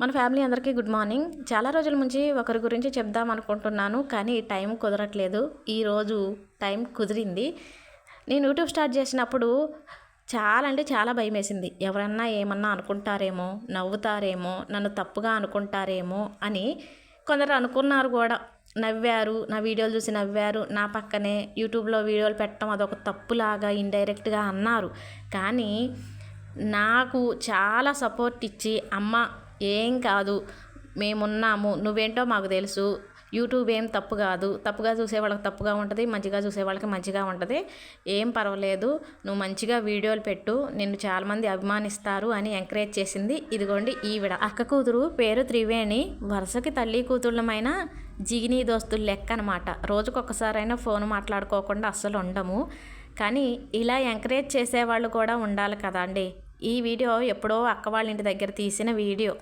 మన ఫ్యామిలీ అందరికీ good morning. చాలా రోజుల నుంచి ఒకరి గురించి చెప్దాం అనుకుంటున్నాను కానీ టైం కుదరట్లేదు. ఈరోజు టైం కుదిరింది. నేను యూట్యూబ్ స్టార్ట్ చేసినప్పుడు చాలా అంటే చాలా భయం వేసింది ఎవరన్నా ఏమన్నా అనుకుంటారేమో నవ్వుతారేమో నన్ను తప్పుగా అనుకుంటారేమో అని కొందరు అనుకున్నారు కూడా. నవ్వారు నా వీడియోలు చూసి నవ్వారు. నా పక్కనే యూట్యూబ్లో వీడియోలు పెట్టడం అదొక తప్పులాగా ఇండైరెక్ట్గా అన్నారు. కానీ నాకు చాలా సపోర్ట్ ఇచ్చి అమ్మ ఏం కాదు. మేమున్నాము. నువ్వేంటో మాకు తెలుసు. యూట్యూబ్ ఏం తప్పు కాదు. తప్పుగా చూసే వాళ్ళకి తప్పుగా ఉంటుంది. మంచిగా చూసే వాళ్ళకి మంచిగా ఉంటుంది. ఏం పర్వాలేదు. నువ్వు మంచిగా వీడియోలు పెట్టు. నిన్ను చాలామంది అభిమానిస్తారు అని ఎంకరేజ్ చేసింది ఇదిగోండి ఈవిడ అక్క కూతురు పేరు త్రివేణి. వరుసకి తల్లి కూతుళ్ళమైన జిగినీ దోస్తులు లెక్క అనమాట రోజుకొకసారైనా ఫోన్ మాట్లాడుకోకుండా అస్సలు ఉండము. కానీ ఇలా ఎంకరేజ్ చేసేవాళ్ళు కూడా ఉండాలి కదా అండి. ఈ వీడియో ఎప్పుడో అక్క వాళ్ళ ఇంటి దగ్గర తీసిన వీడియో.